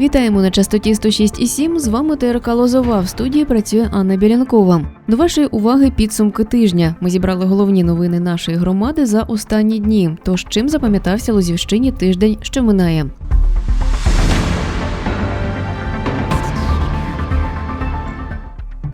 Вітаємо на частоті 106,7. З вами ТРК Лозова. В студії працює Анна Бірянкова. До вашої уваги підсумки тижня. Ми зібрали головні новини нашої громади за останні дні. Тож чим запам'ятався Лозівщині тиждень, що минає.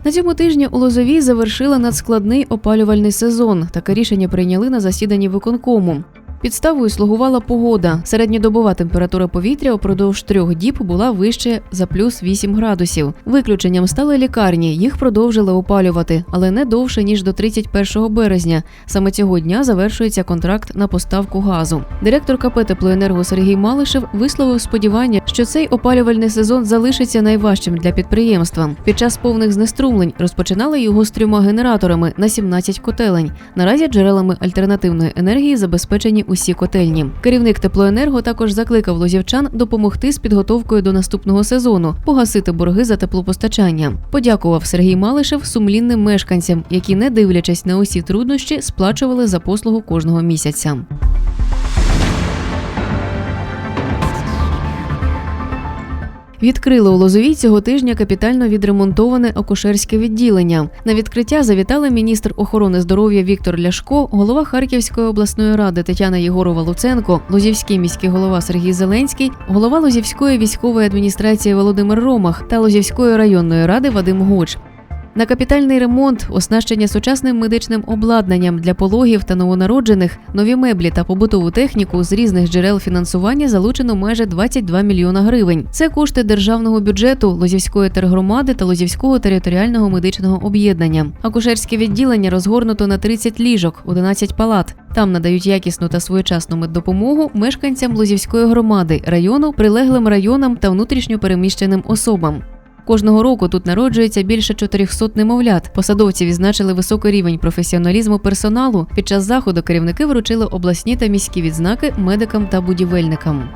На цьому тижні у Лозовій завершили надскладний опалювальний сезон. Таке рішення прийняли на засіданні виконкому. Підставою слугувала погода. Середньодобова температура повітря упродовж трьох діб була вище за плюс 8 градусів. Виключенням стали лікарні. Їх продовжили опалювати, але не довше ніж до 31 березня. Саме цього дня завершується контракт на поставку газу. Директор КП «Теплоенерго» Сергій Малишев висловив сподівання, що цей опалювальний сезон залишиться найважчим для підприємства. Під час повних знеструмлень розпочинали його з трьома генераторами на 17 котелень. Наразі джерелами альтернативної енергії забезпечені усі котельні. Керівник теплоенерго також закликав лозівчан допомогти з підготовкою до наступного сезону, погасити борги за теплопостачання. Подякував Сергій Малишев сумлінним мешканцям, які, не дивлячись на усі труднощі, сплачували за послугу кожного місяця. Відкрили у Лозовій цього тижня капітально відремонтоване акушерське відділення. На відкриття завітали міністр охорони здоров'я Віктор Ляшко, голова Харківської обласної ради Тетяна Єгорова Луценко, Лозівський міський голова Сергій Зеленський, голова Лозівської військової адміністрації Володимир Ромах та Лозівської районної ради Вадим Гоч. На капітальний ремонт, оснащення сучасним медичним обладнанням для пологів та новонароджених, нові меблі та побутову техніку з різних джерел фінансування залучено майже 22 мільйона гривень. Це кошти державного бюджету Лозівської тергромади та Лозівського територіального медичного об'єднання. Акушерське відділення розгорнуто на 30 ліжок, 11 палат. Там надають якісну та своєчасну меддопомогу мешканцям Лозівської громади, району, прилеглим районам та внутрішньо переміщеним особам. Кожного року тут народжується більше 400 немовлят. Посадовці відзначили високий рівень професіоналізму персоналу. Під час заходу керівники вручили обласні та міські відзнаки медикам та будівельникам.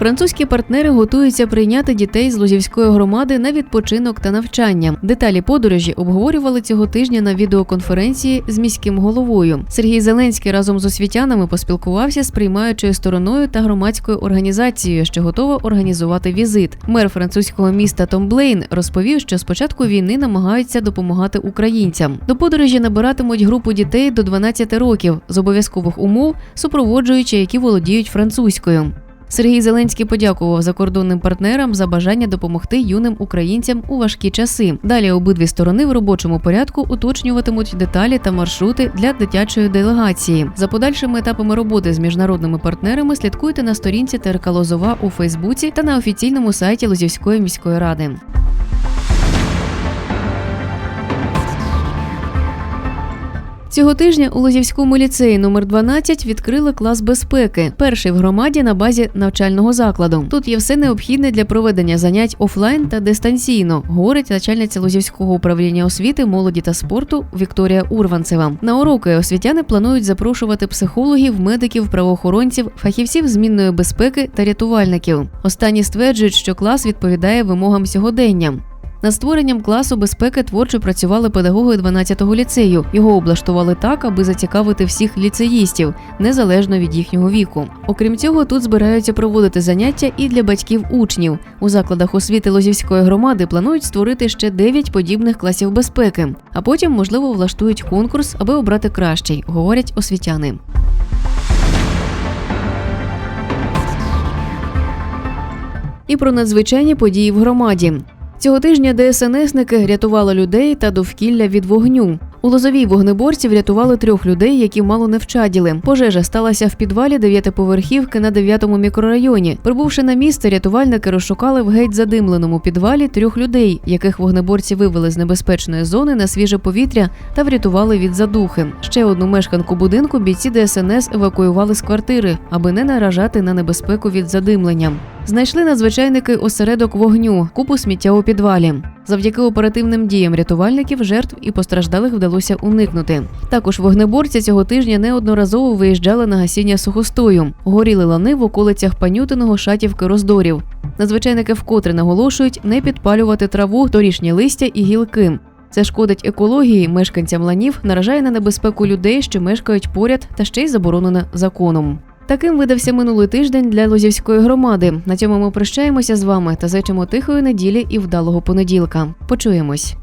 Французькі партнери готуються прийняти дітей з Лозівської громади на відпочинок та навчання. Деталі подорожі обговорювали цього тижня на відеоконференції з міським головою. Сергій Зеленський разом з освітянами поспілкувався з приймаючою стороною та громадською організацією, що готова організувати візит. Мер французького міста Том Блейн розповів, що з початку війни намагаються допомагати українцям. До подорожі набиратимуть групу дітей до 12 років з обов'язкових умов, супроводжуючи, які володіють французькою. Сергій Зеленський подякував закордонним партнерам за бажання допомогти юним українцям у важкі часи. Далі обидві сторони в робочому порядку уточнюватимуть деталі та маршрути для дитячої делегації. За подальшими етапами роботи з міжнародними партнерами слідкуйте на сторінці ТРК у Фейсбуці та на офіційному сайті Лозівської міської ради. Цього тижня у Лозівському ліцеї номер 12 відкрили клас безпеки, перший в громаді на базі навчального закладу. Тут є все необхідне для проведення занять офлайн та дистанційно, говорить начальниця Лозівського управління освіти, молоді та спорту Вікторія Урванцева. На уроки освітяни планують запрошувати психологів, медиків, правоохоронців, фахівців змінної безпеки та рятувальників. Останні стверджують, що клас відповідає вимогам сьогодення. Над створенням класу безпеки творчо працювали педагоги 12-го ліцею. Його облаштували так, аби зацікавити всіх ліцеїстів, незалежно від їхнього віку. Окрім цього, тут збираються проводити заняття і для батьків учнів. У закладах освіти Лозівської громади планують створити ще 9 подібних класів безпеки, а потім, можливо, влаштують конкурс, аби обрати кращий, говорять освітяни. І про надзвичайні події в громаді. Цього тижня ДСНСники рятували людей та довкілля від вогню. У Лозовій вогнеборці врятували трьох людей, які мало не вчаділи. Пожежа сталася в підвалі дев'ятиповерхівки на дев'ятому мікрорайоні. Прибувши на місце, рятувальники розшукали в геть задимленому підвалі трьох людей, яких вогнеборці вивели з небезпечної зони на свіже повітря та врятували від задухи. Ще одну мешканку будинку бійці ДСНС евакуювали з квартири, аби не наражати на небезпеку від задимлення. Знайшли надзвичайники осередок вогню, купу сміття у підвалі. Завдяки оперативним діям рятувальників жертв і постраждалих вдалося уникнути. Також вогнеборці цього тижня неодноразово виїжджали на гасіння сухостою. Горіли лани в околицях Панютиного, Шатівки, Роздорів. Надзвичайники вкотре наголошують не підпалювати траву, торішнє листя і гілки. Це шкодить екології, мешканцям ланів, наражає на небезпеку людей, що мешкають поряд, та ще й заборонено законом. Таким видався минулий тиждень для Лозівської громади. На цьому ми прощаємося з вами та зичимо тихої неділі і вдалого понеділка. Почуємось.